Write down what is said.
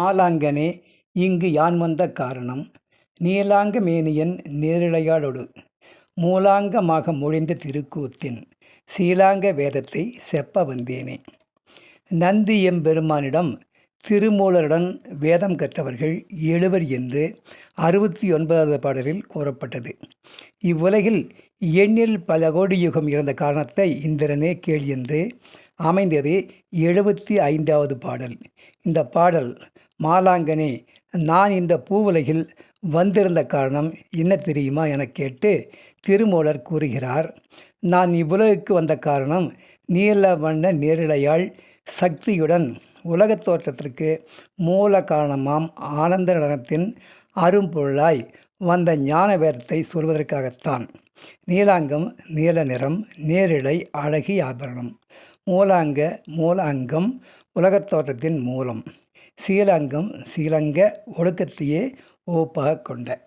ஆலாங்கனே இங்கு யான் வந்த காரணம் நீலாங்க மேனியன் நேரிழையாடொடு மூலாங்கமாக மொழிந்த திருக்கூத்தின் சீலாங்க வேதத்தை செப்ப வந்தேனே. நந்தி எம்பெருமானிடம் திருமூலருடன் வேதம் கற்றவர்கள் எழுவர் என்று அறுபத்தி ஒன்பதாவது பாடலில் கூறப்பட்டது. இவ்வுலகில் எண்ணில் பல கோடி யுகம் இருந்த காரணத்தை இந்திரனே கேள் என்று அமைந்தது எழுபத்தி ஐந்தாவது பாடல். இந்த பாடல் மாலாங்கனே நான் இந்த பூவுலகில் வந்திருந்த காரணம் என்ன தெரியுமா எனக் கேட்டு திருமூலர் கூறுகிறார் நான் இவ்வுலகுக்கு வந்த காரணம் நீல வண்ண நேரிழையாள் சக்தியுடன் உலகத் தோற்றத்திற்கு மூல காரணமாம் ஆனந்த நடனத்தின் அரும்பொருளாய் வந்த ஞான வேதத்தை சொல்வதற்காகத்தான். நீலாங்கம் நீல நிறம் நேரிழை அழகி ஆபரணம். மூலாங்க மூலாங்கம் உலகத் தோற்றத்தின் மூலம். சீலாங்கம் சீலங்க ஒழுக்கத்தையே ஓப்பாக கொண்ட